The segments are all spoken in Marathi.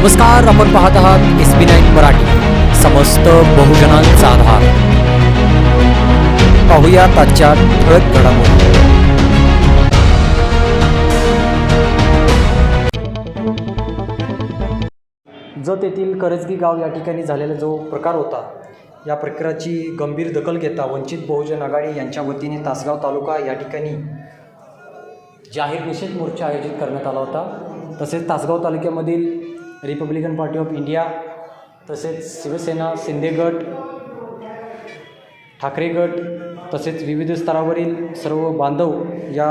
नमस्कार आपण पाहत आहात एस बी नाईन मराठी. समस्त बहुजनांचा आधार. पाहूया आजच्या ठळक घडामोडी. जत येथील करजगी गाव या ठिकाणी झालेला जो प्रकार होता या प्रकाराची गंभीर दखल घेता वंचित बहुजन आघाडी यांच्या वतीने तासगाव तालुका या ठिकाणी जाहीर निषेध मोर्चा आयोजित करण्यात आला होता. तसेच तासगाव तालुक्यामधील रिपब्लिकन पार्टी ऑफ इंडिया तसेच शिवसेना शिंदे गट ठाकरे गट तसेच विविध स्तरावरील सर्व बांधव या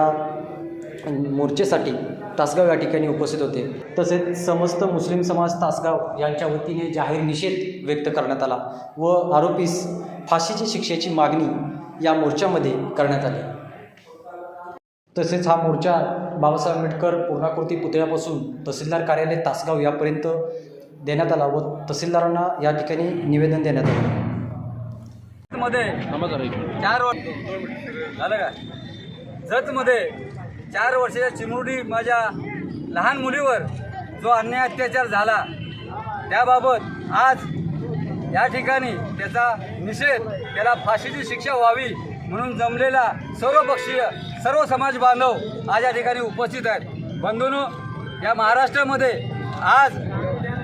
मोर्चेसाठी तासगाव या ठिकाणी उपस्थित होते. तसेच समस्त मुस्लिम समाज तासगाव यांच्या वतीने जाहीर निषेध व्यक्त करण्यात आला व आरोपीस फाशीची शिक्षेची मागणी या मोर्चामध्ये करण्यात आली. तसेच हा मोर्चा बाबासाहेब आंबेडकर पूर्णाकृती पुतळ्यापासून तहसीलदार कार्यालय तासगाव यापर्यंत देण्यात आला व तहसीलदारांना या ठिकाणी निवेदन देण्यात आलं. मध्ये चार वर्ष झालं का? जतमध्ये चार वर्षाच्या चिमुरडी माझ्या लहान मुलीवर जो अन्याय अत्याचार झाला त्याबाबत आज या ठिकाणी त्याचा निषेध त्याला फाशीची शिक्षा व्हावी म्हणून जमलेला सर्व पक्षीय सर्व समाज बांधव आज या ठिकाणी उपस्थित आहेत. बंधूनो या महाराष्ट्रामध्ये आज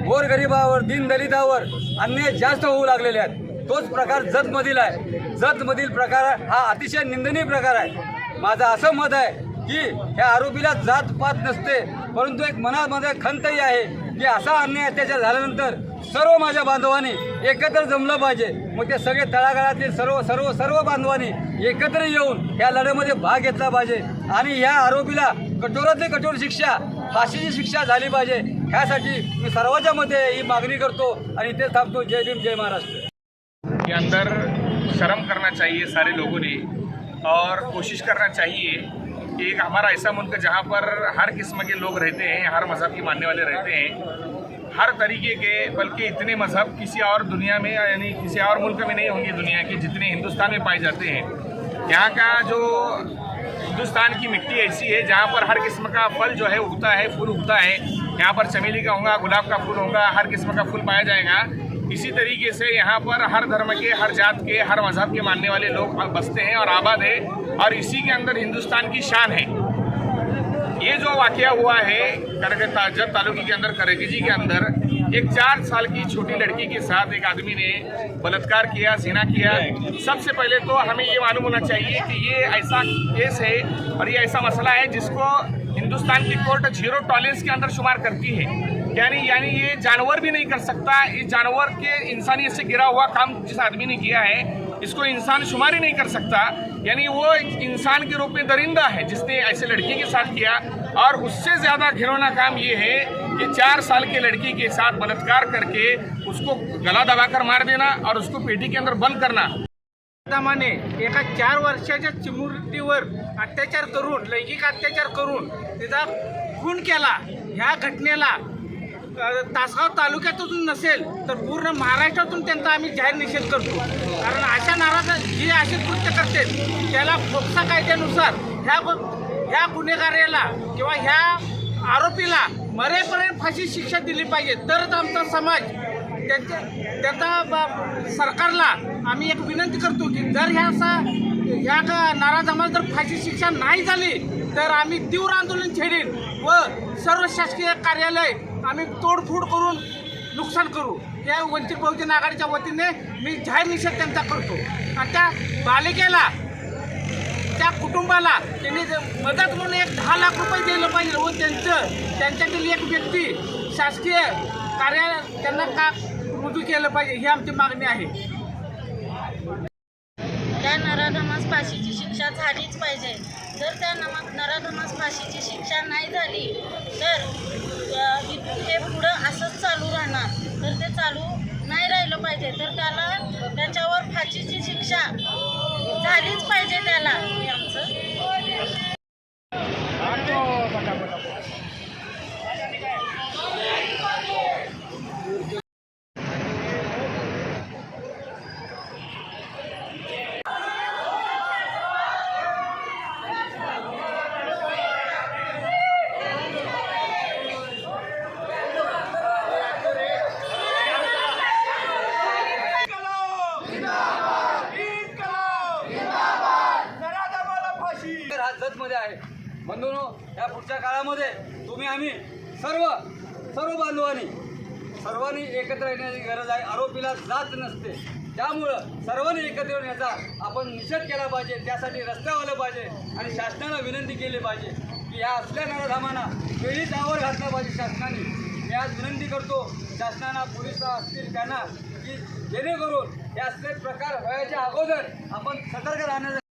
गोरगरिबावर दीनदलितावर अन्याय जास्त होऊ लागलेले आहेत. तोच प्रकार जतमधील आहे. जतमधील प्रकार हा अतिशय निंदनीय प्रकार आहे. माझं असं मत आहे की ह्या आरोपीला जात पात नसते परंतु एक मनामध्ये खंतही आहे की असा अन्याय अत्याचार झाल्यानंतर सर्व माझ्या बांधवांनी एकत्र जमलं पाहिजे. मग ते सगळे तळागाळातील सर्व सर्व सर्व बांधवांनी एकत्र येऊन या लढ्यामध्ये भाग घेतला पाहिजे. आणि ह्या आरोपीला कठोरातली कठोर शिक्षा फाशीची शिक्षा झाली पाहिजे. ह्यासाठी मी सर्वांच्या मध्ये ही मागणी करतो आणि इथे थांबतो. जय भीम जय महाराष्ट्र. के अंदर शर्म करना चाहिए सारे लोगों ने और कोशिश करना चाहिए एक हमारा ऐसा मुल्क जहाँ पर हर किस्म के लोग रहते हैं हर मज़हब के मानने वाले रहते हैं हर तरीके के, बल्कि इतने मज़हब किसी और दुनिया में यानी किसी और मुल्क में नहीं होंगे दुनिया के, जितने हिंदुस्तान में पाए जाते हैं। यहाँ का जो हिंदुस्तान की मिट्टी ऐसी है, जहाँ पर हर किस्म का फल जो है उगता है, फूल उगता है। यहाँ पर चमेली का होगा, गुलाब का फूल होगा, हर किस्म का फूल पाया जाएगा। इसी तरीके से यहाँ पर हर धर्म के, हर जात के, हर मज़हब के मानने वाले लोग बसते हैं और आबाद है और इसी के अंदर हिंदुस्तान की शान है। ये जो वाकया हुआ है करगे जब तालुकी के अंदर करगजी के अंदर, एक चार साल की छोटी लड़की के साथ एक आदमी ने बलात्कार किया, जिना किया। सबसे पहले तो हमें ये मालूम होना चाहिए कि ये ऐसा केस है और ये ऐसा मसला है जिसको हिंदुस्तान की कोर्ट ज़ीरो टॉलरेंस के अंदर शुमार करती है। यानी यानी ये जानवर भी नहीं कर सकता इस जानवर के इंसानियत से गिरा हुआ काम जिस आदमी ने किया है, इसको इंसान शुमार ही नहीं कर सकता। यानी वो एक इंसान के रूप में दरिंदा है जिसने ऐसे लड़की के साथ किया। और उससे ज़्यादा घिरौना काम ये है कि चार साल के लड़की के साथ बलात्कार करके उसको गला दबाकर मार देना और उसको पेटी के अंदर बंद करना। दमाने एका चार वर्षाच्या चिमुरटीवर अत्याचार करून लैंगिक अत्याचार करून तिचा खून केला ह्या घटनेला तासगाव तालुक्यातून नसेल तर पूर्ण महाराष्ट्रातून त्यांचा आम्ही जाहीर निषेध करतो. कारण अशा नाराज जे असे कृत्य करते त्याला फोक्सा कायद्यानुसार ह्या गु- ह्या गुन्हेगाराला किंवा ह्या आरोपीला मरेपर्यंत फाशी शिक्षा दिली पाहिजे. तरच आमचा समाज त्यांच्या त्याचा सरकारला आम्ही एक विनंती करतो की जर ह्या असा ह्या का नाराज आम्हाला जर फाशी शिक्षा नाही झाली तर आम्ही तीव्र आंदोलन छेडीन व सर्व शासकीय कार्यालय आम्ही तोडफोड करून नुकसान करू. या वंचित बहुजन आघाडीच्या वतीने मी जाहीर निषेध त्यांचा करतो. आणि त्या बालिकेला त्या कुटुंबाला त्यांनी मदत म्हणून एक दहा लाख रुपये दिलं पाहिजे व त्यांचं त्यांच्यातील एक व्यक्ती शासकीय कार्या त्यांना का रुजू केलं पाहिजे ही आमची मागणी आहे. त्या नराधमास फाशीची शिक्षा झालीच पाहिजे. जर त्या नमा नराधमास फाशीची शिक्षा नाही झाली तर ते पुढं असंच चालू राहणार. तर ते चालू नाही राहिलं पाहिजे. तर त्याला त्याच्यावर फाशीची शिक्षा झालीच पाहिजे त्याला. आमचं. हे आहे. बंधूनो या पुढच्या काळामध्ये तुम्ही आम्ही सर्व सर्व बांधवांनी सर्वांनी एकत्र येण्याची गरज आहे. आरोपीला जात नसते. त्यामुळं सर्वांनी एकत्र येऊन याचा आपण निषेध केला पाहिजे. त्यासाठी रस्त्यावर आलं पाहिजे आणि शासनाला विनंती केली पाहिजे की या असल्या नराधामांना वेळीच आवर घातला पाहिजे शासनाने. मी आज विनंती करतो शासनाला पोलीस असतील त्यांना की जेणेकरून हे असले प्रकार व्हायच्या अगोदर आपण सतर्क राहण्याचा